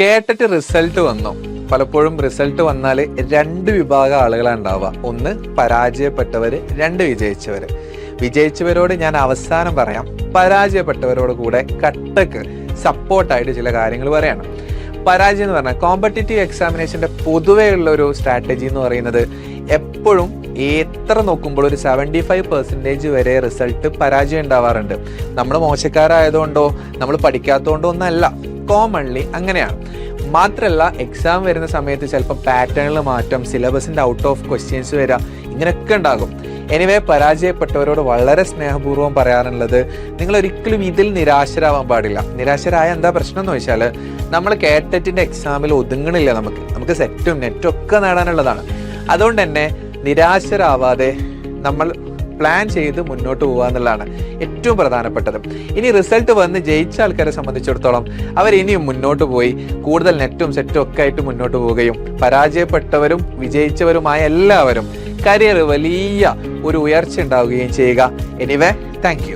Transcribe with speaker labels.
Speaker 1: കേട്ടിട്ട് റിസൾട്ട് വന്നു. പലപ്പോഴും റിസൾട്ട് വന്നാൽ രണ്ട് വിഭാഗം ആളുകളാണ് ഉണ്ടാവുക. ഒന്ന് പരാജയപ്പെട്ടവർ രണ്ട് വിജയിച്ചവർ വിജയിച്ചവരോട് ഞാൻ അവസാനം പറയാം. പരാജയപ്പെട്ടവരോട് കൂടെ കട്ടക്ക് സപ്പോർട്ടായിട്ട് ചില കാര്യങ്ങൾ പറയണം. പരാജയം എന്ന് പറഞ്ഞാൽ കോമ്പറ്റേറ്റീവ് എക്സാമിനേഷന്റെ പൊതുവെയുള്ള ഒരു സ്ട്രാറ്റജി എന്ന് പറയുന്നത് എപ്പോഴും എത്ര നോക്കുമ്പോൾ ഒരു സെവന്റി ഫൈവ് പെർസെന്റേജ് വരെ റിസൾട്ട് പരാജയം ഉണ്ടാവാറുണ്ട്. നമ്മൾ മോശക്കാരായതുകൊണ്ടോ നമ്മൾ പഠിക്കാത്തതുകൊണ്ടോ ഒന്നല്ല. കോമൺലി അങ്ങനെയാണ്. മാത്രമല്ല എക്സാം വരുന്ന സമയത്ത് ചിലപ്പോൾ പാറ്റേണിൽ മാറ്റം സിലബസിന്റെ ഔട്ട് ഓഫ് ക്വസ്റ്റ്യൻസ് വരിക ഇങ്ങനെയൊക്കെ ഉണ്ടാകും. എനിവേ പരാജയപ്പെട്ടവരോട് വളരെ സ്നേഹപൂർവം പറയാറുള്ളത് നിങ്ങൾ ഒരിക്കലും ഇതിൽ നിരാശരാവാൻ പാടില്ല. നിരാശരായ എന്താ പ്രശ്നം എന്ന് വെച്ചാൽ നമ്മൾ കേട്ടറ്റിന്റെ എക്സാമിൽ ഒതുങ്ങണില്ല നമുക്ക്. നമുക്ക് സെറ്റും നെറ്റും ഒക്കെ നേടാനുള്ളതാണ്. അതുകൊണ്ട് തന്നെ നിരാശരാവാതെ നമ്മൾ പ്ലാൻ ചെയ്ത് മുന്നോട്ട് പോകുക എന്നുള്ളതാണ് ഏറ്റവും പ്രധാനപ്പെട്ടത്. ഇനി റിസൾട്ട് വന്ന് ജയിച്ച ആൾക്കാരെ സംബന്ധിച്ചിടത്തോളം അവർ ഇനിയും മുന്നോട്ട് പോയി കൂടുതൽ നെറ്റും സെറ്റും ഒക്കെ ആയിട്ട് മുന്നോട്ട് പോവുകയും പരാജയപ്പെട്ടവരും വിജയിച്ചവരുമായ എല്ലാവരും കരിയർ വലിയ ഒരു ഉയർച്ച ഉണ്ടാവുകയും ചെയ്യുക. Anyway thank